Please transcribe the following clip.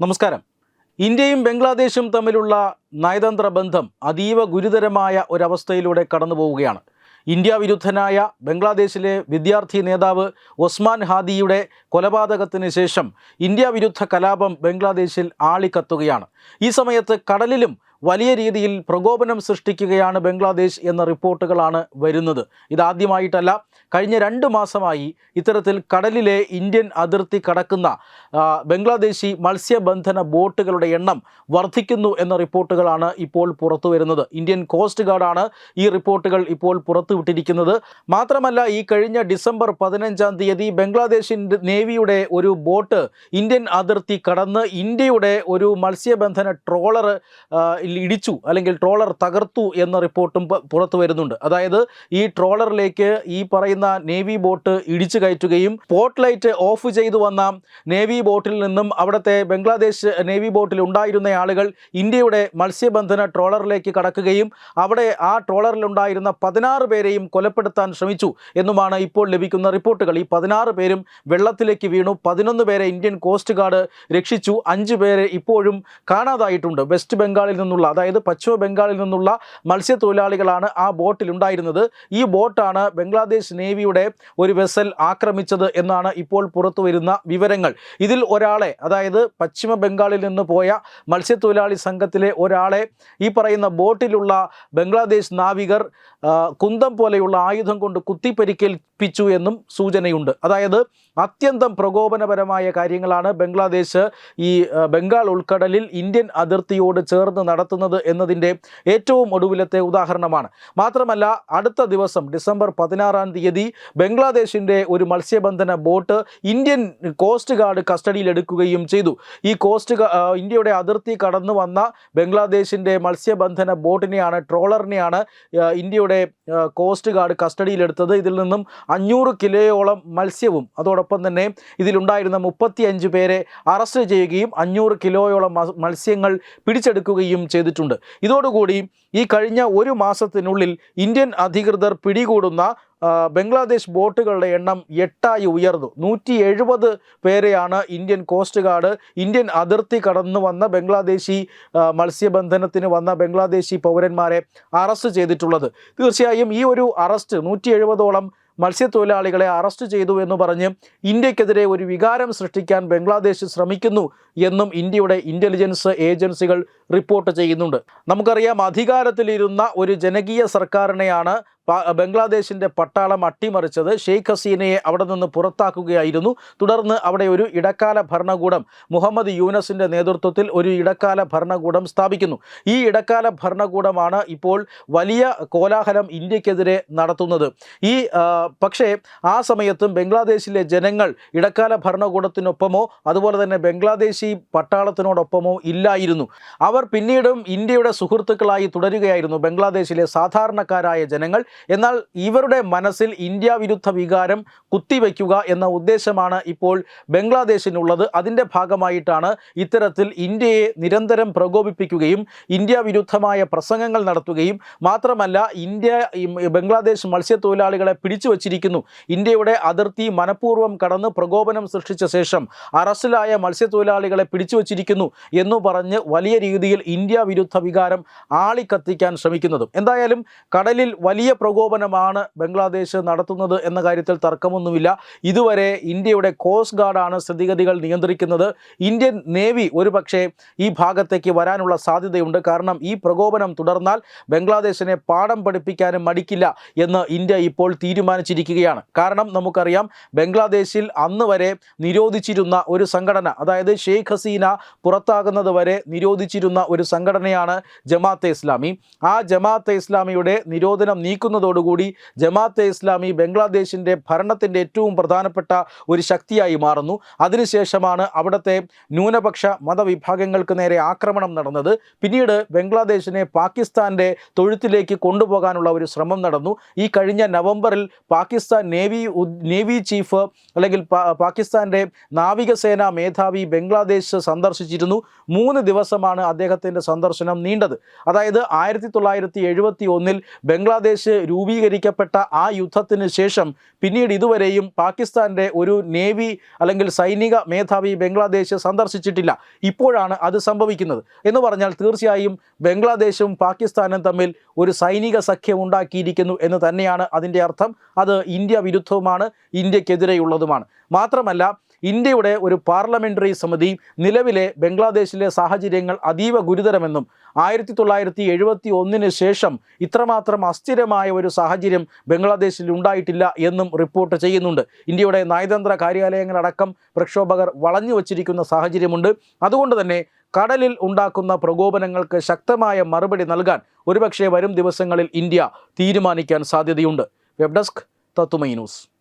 നമസ്കാരം. ഇന്ത്യയും ബംഗ്ലാദേശും തമ്മിലുള്ള നയതന്ത്ര ബന്ധം അതീവ ഗുരുതരമായ ഒരവസ്ഥയിലൂടെ കടന്നു പോവുകയാണ് ഇന്ത്യ വിരുദ്ധനായ ബംഗ്ലാദേശിലെ വിദ്യാർത്ഥി നേതാവ് ഒസ്മാൻ ഹാദിയുടെ കൊലപാതകത്തിന് ശേഷം ഇന്ത്യ വിരുദ്ധ കലാപം ബംഗ്ലാദേശിൽ ആളിക്കത്തുകയാണ്. ഈ സമയത്ത് കടലിലും വലിയ രീതിയിൽ പ്രകോപനം സൃഷ്ടിക്കുകയാണ് ബംഗ്ലാദേശ് എന്ന റിപ്പോർട്ടുകളാണ് വരുന്നത്. ഇതാദ്യമായിട്ടല്ല കഴിഞ്ഞ രണ്ട് മാസമായി ഇത്തരത്തിൽ കടലിലെ ഇന്ത്യൻ അതിർത്തി കടക്കുന്ന ബംഗ്ലാദേശി മത്സ്യബന്ധന ബോട്ടുകളുടെ എണ്ണം വർദ്ധിക്കുന്നു എന്ന റിപ്പോർട്ടുകളാണ് ഇപ്പോൾ പുറത്തു വരുന്നത്. ഇന്ത്യൻ കോസ്റ്റ് ഗാർഡാണ് ഈ റിപ്പോർട്ടുകൾ ഇപ്പോൾ പുറത്തുവിട്ടിരിക്കുന്നത് മാത്രമല്ല ഈ കഴിഞ്ഞ ഡിസംബർ പതിനഞ്ചാം തീയതി ബംഗ്ലാദേശിന്റെ നേവിയുടെ ഒരു ബോട്ട് ഇന്ത്യൻ അതിർത്തി കടന്ന് ഇന്ത്യയുടെ ഒരു മത്സ്യബന്ധന ട്രോളർ ഇടിച്ചു അല്ലെങ്കിൽ ട്രോളർ തകർത്തു എന്ന റിപ്പോർട്ടും പുറത്തു വരുന്നുണ്ട്. അതായത് ഈ ട്രോളറിലേക്ക് ഈ പറയുന്ന നേവി ബോട്ട് ഇടിച്ചു കയറ്റുകയും പോർട്ട് ലൈറ്റ് ഓഫ് ചെയ്തു വന്ന നേവി ബോട്ടിൽ നിന്നും അവിടുത്തെ ബംഗ്ലാദേശ് നേവി ബോട്ടിൽ ഉണ്ടായിരുന്ന ആളുകൾ ഇന്ത്യയുടെ മത്സ്യബന്ധന ട്രോളറിലേക്ക് കടക്കുകയും അവിടെ ആ ട്രോളറിലുണ്ടായിരുന്ന പതിനാറ് പേരെയും കൊലപ്പെടുത്താൻ ശ്രമിച്ചു എന്നുമാണ് ഇപ്പോൾ ലഭിക്കുന്ന റിപ്പോർട്ടുകൾ. ഈ പതിനാറ് പേരും വെള്ളത്തിലേക്ക് വീണു. പതിനൊന്ന് പേരെ ഇന്ത്യൻ കോസ്റ്റ് ഗാർഡ് രക്ഷിച്ചു. അഞ്ച് പേരെ ഇപ്പോഴും കാണാതായിട്ടുണ്ട്. വെസ്റ്റ് ബംഗാളിൽ നിന്നുള്ള അതായത് പശ്ചിമ ബംഗാളിൽ നിന്നുള്ള മത്സ്യത്തൊഴിലാളികളാണ് ആ ബോട്ടിൽ ഉണ്ടായിരുന്നത്. ഈ ബോട്ടാണ് ബംഗ്ലാദേശ് നേവിയുടെ ഒരു വെസൽ ആക്രമിച്ചത് എന്നാണ് ഇപ്പോൾ പുറത്തു വരുന്ന വിവരങ്ങൾ. ഇതിൽ ഒരാളെ അതായത് പശ്ചിമ ബംഗാളിൽ നിന്ന് പോയ മത്സ്യത്തൊഴിലാളി സംഘത്തിലെ ഒരാളെ ഈ പറയുന്ന ബോട്ടിലുള്ള ബംഗ്ലാദേശ് നാവികർ കുന്തം പോലെയുള്ള ആയുധം കൊണ്ട് കുത്തിപ്പരിക്കേൽപ്പിച്ചു എന്നും സൂചനയുണ്ട്. അതായത് അത്യന്തം പ്രകോപനപരമായ കാര്യങ്ങളാണ് ബംഗ്ലാദേശ് ഈ ബംഗാൾ ഉൾക്കടലിൽ ഇന്ത്യൻ അതിർത്തിയോട് ചേർന്ന് നടത്തുന്നത് എന്നതിന്റെ ഏറ്റവും ഒടുവിലത്തെ ഉദാഹരണമാണ്. മാത്രമല്ല അടുത്ത ദിവസം ഡിസംബർ പതിനാറാം തീയതി ബംഗ്ലാദേശിന്റെ ഒരു മത്സ്യബന്ധന ബോട്ട് ഇന്ത്യൻ കോസ്റ്റ് ഗാർഡ് കസ്റ്റഡിയിലെടുക്കുകയും ചെയ്തു. ഈ കോസ്റ്റ് ഇന്ത്യയുടെ അതിർത്തി കടന്നു വന്ന ബംഗ്ലാദേശിന്റെ മത്സ്യബന്ധന ബോട്ടിനെയാണ് ട്രോളറിനെയാണ് ഇന്ത്യയുടെ കോസ്റ്റ് ഗാർഡ് കസ്റ്റഡിയിലെടുത്തത് ഇതിൽ നിന്നും അഞ്ഞൂറ് കിലോയോളം മത്സ്യവും. അതോടൊപ്പം തന്നെ ഇതിലുണ്ടായിരുന്ന മുപ്പത്തിയഞ്ച് പേരെ അറസ്റ്റ് ചെയ്യുകയും അഞ്ഞൂറ് കിലോയോളം മത്സ്യങ്ങൾ പിടിച്ചെടുക്കുകയും ചെയ്തിട്ടുണ്ട്. ഇതോടുകൂടി ഈ കഴിഞ്ഞ ഒരു മാസത്തിനുള്ളിൽ ഇന്ത്യൻ അധികൃതർ പിടികൂടുന്ന ബംഗ്ലാദേശ് ബോട്ടുകളുടെ എണ്ണം എട്ടായി ഉയർന്നു. നൂറ്റി എഴുപത് പേരെയാണ് ഇന്ത്യൻ കോസ്റ്റ് ഗാർഡ് ഇന്ത്യൻ അതിർത്തി കടന്നു വന്ന ബംഗ്ലാദേശി മത്സ്യബന്ധനത്തിന് വന്ന ബംഗ്ലാദേശി പൗരന്മാരെ അറസ്റ്റ് ചെയ്തിട്ടുള്ളത്. തീർച്ചയായും ഈ ഒരു അറസ്റ്റ് നൂറ്റി എഴുപതോളം മത്സ്യത്തൊഴിലാളികളെ അറസ്റ്റ് ചെയ്തു എന്ന് പറഞ്ഞ് ഇന്ത്യക്കെതിരെ ഒരു വികാരം സൃഷ്ടിക്കാൻ ബംഗ്ലാദേശ് ശ്രമിക്കുന്നു എന്നും ഇന്ത്യയുടെ ഇന്റലിജൻസ് ഏജൻസികൾ റിപ്പോർട്ട് ചെയ്യുന്നുണ്ട്. നമുക്കറിയാം അധികാരത്തിലിരുന്ന ഒരു ജനകീയ സർക്കാരിനെയാണ് ബംഗ്ലാദേശിന്റെ പട്ടാളം അട്ടിമറിച്ചത് ഷെയ്ഖ് ഹസീനയെ അവിടെ നിന്ന് പുറത്താക്കുകയായിരുന്നു. തുടർന്ന് അവിടെ ഒരു ഇടക്കാല ഭരണകൂടം മുഹമ്മദ് യൂനസിന്റെ നേതൃത്വത്തിൽ ഒരു ഇടക്കാല ഭരണകൂടം സ്ഥാപിക്കുന്നു. ഈ ഇടക്കാല ഭരണകൂടമാണ് ഇപ്പോൾ വലിയ കോലാഹലം ഇന്ത്യക്കെതിരെ നടത്തുന്നത്. ഈ പക്ഷേ ആ സമയത്തും ബംഗ്ലാദേശിലെ ജനങ്ങൾ ഇടക്കാല ഭരണകൂടത്തിനൊപ്പമോ അതുപോലെ തന്നെ ബംഗ്ലാദേശി പട്ടാളത്തിനോടൊപ്പമോ ഇല്ലായിരുന്നു. അവർ പിന്നീടും ഇന്ത്യയുടെ സുഹൃത്തുക്കളായി തുടരുകയായിരുന്നു ബംഗ്ലാദേശിലെ സാധാരണക്കാരായ ജനങ്ങൾ. എന്നാൽ ഇവരുടെ മനസ്സിൽ ഇന്ത്യ വിരുദ്ധ വികാരം കുത്തിവെക്കുക എന്ന ഉദ്ദേശമാണ് ഇപ്പോൾ ബംഗ്ലാദേശിനുള്ളത്. അതിന്റെ ഭാഗമായിട്ടാണ് ഇത്തരത്തിൽ ഇന്ത്യയെ നിരന്തരം പ്രകോപിപ്പിക്കുകയും ഇന്ത്യ വിരുദ്ധമായ പ്രസംഗങ്ങൾ നടത്തുകയും മാത്രമല്ല ഇന്ത്യ ബംഗ്ലാദേശ് മത്സ്യത്തൊഴിലാളികളെ പിടിച്ചു വച്ചിരിക്കുന്നു. ഇന്ത്യയുടെ അതിർത്തി മനഃപൂർവം കടന്ന് പ്രകോപനം സൃഷ്ടിച്ച ശേഷം അറസ്റ്റിലായ മത്സ്യത്തൊഴിലാളികളെ പിടിച്ചു വച്ചിരിക്കുന്നു എന്നു പറഞ്ഞ് വലിയ രീതിയിൽ ഇന്ത്യ വിരുദ്ധ വികാരം ആളിക്കത്തിക്കാൻ ശ്രമിക്കുന്നതും. എന്തായാലും കടലിൽ വലിയ പ്രകോപനമാണ് ബംഗ്ലാദേശ് നടത്തുന്നത് എന്ന കാര്യത്തിൽ തർക്കമൊന്നുമില്ല. ഇതുവരെ ഇന്ത്യയുടെ കോസ്റ്റ് ഗാർഡാണ് സ്ഥിതിഗതികൾ നിയന്ത്രിക്കുന്നത്. ഇന്ത്യൻ നേവി ഒരു ഈ ഭാഗത്തേക്ക് വരാനുള്ള സാധ്യതയുണ്ട്. കാരണം ഈ പ്രകോപനം തുടർന്നാൽ ബംഗ്ലാദേശിനെ പാഠം പഠിപ്പിക്കാനും മടിക്കില്ല എന്ന് ഇന്ത്യ ഇപ്പോൾ തീരുമാനിച്ചിരിക്കുകയാണ്. കാരണം നമുക്കറിയാം ബംഗ്ലാദേശിൽ അന്ന് വരെ നിരോധിച്ചിരുന്ന ഒരു സംഘടന അതായത് ഷെയ്ഖ് ഹസീന പുറത്താകുന്നത് വരെ നിരോധിച്ചിരുന്ന ഒരു സംഘടനയാണ് ജമാഅത്തെ ഇസ്ലാമി. ആ ജമാഅത്തെ ഇസ്ലാമിയുടെ നിരോധനം നീക്കുന്നതോടുകൂടി ജമാഅത്തെ ഇസ്ലാമി ബംഗ്ലാദേശിന്റെ ഭരണത്തിന്റെ ഏറ്റവും പ്രധാനപ്പെട്ട ഒരു ശക്തിയായി മാറുന്നു. അതിനുശേഷമാണ് അവിടുത്തെ ന്യൂനപക്ഷ മതവിഭാഗങ്ങൾക്ക് നേരെ ആക്രമണം നടന്നത്. പിന്നീട് ബംഗ്ലാദേശിനെ പാകിസ്ഥാന്റെ തൊഴുത്തിലേക്ക് കൊണ്ടുപോകാനുള്ള ഒരു ശ്രമം നടന്നു. ഈ കഴിഞ്ഞ നവംബറിൽ പാകിസ്ഥാൻ നേവി നേവി ചീഫ് അല്ലെങ്കിൽ പാകിസ്ഥാന്റെ നാവികസേന മേധാവി ബംഗ്ലാദേശ് സന്ദർശിച്ചിരുന്നു. മൂന്ന് ദിവസമാണ് അദ്ദേഹത്തിന്റെ സന്ദർശനം നീണ്ടത്. അതായത് ആയിരത്തി തൊള്ളായിരത്തി എഴുപത്തി ഒന്നിൽ ബംഗ്ലാദേശ് രൂപീകരിക്കപ്പെട്ട ആ യുദ്ധത്തിന് ശേഷം പിന്നീട് ഇതുവരെയും പാകിസ്ഥാന്റെ ഒരു നേവി അല്ലെങ്കിൽ സൈനിക മേധാവി ബംഗ്ലാദേശ് സന്ദർശിച്ചിട്ടില്ല. ഇപ്പോഴാണ് അത് സംഭവിക്കുന്നത്. എന്ന് പറഞ്ഞാൽ തീർച്ചയായും ബംഗ്ലാദേശും പാകിസ്ഥാനും തമ്മിൽ ഒരു സൈനിക സഖ്യം ഉണ്ടാക്കിയിരിക്കുന്നു എന്ന് തന്നെയാണ് അതിന്റെ അർത്ഥം. അത് ഇന്ത്യ വിരുദ്ധവുമാണ് ഇന്ത്യക്കെതിരെയുള്ളതുമാണ്. മാത്രമല്ല ഇന്ത്യയുടെ ഒരു പാർലമെന്ററി സമിതി നിലവിലെ ബംഗ്ലാദേശിലെ സാഹചര്യങ്ങൾ അതീവ ഗുരുതരമെന്നും ആയിരത്തി തൊള്ളായിരത്തി എഴുപത്തി ഒന്നിന് ശേഷം ഇത്രമാത്രം അസ്ഥിരമായ ഒരു സാഹചര്യം ബംഗ്ലാദേശിൽ ഉണ്ടായിട്ടില്ല എന്നും റിപ്പോർട്ട് ചെയ്യുന്നുണ്ട്. ഇന്ത്യയുടെ നയതന്ത്ര കാര്യാലയങ്ങളടക്കം പ്രക്ഷോഭകർ വളഞ്ഞു വച്ചിരിക്കുന്ന സാഹചര്യമുണ്ട്. അതുകൊണ്ട് തന്നെ കടലിൽ ഉണ്ടാക്കുന്ന പ്രകോപനങ്ങൾക്ക് ശക്തമായ മറുപടി നൽകാൻ ഒരുപക്ഷെ വരും ദിവസങ്ങളിൽ ഇന്ത്യ തീരുമാനിക്കാൻ സാധ്യതയുണ്ട്. വെബ് ഡെസ്ക് തത്തുമൈ ന്യൂസ്.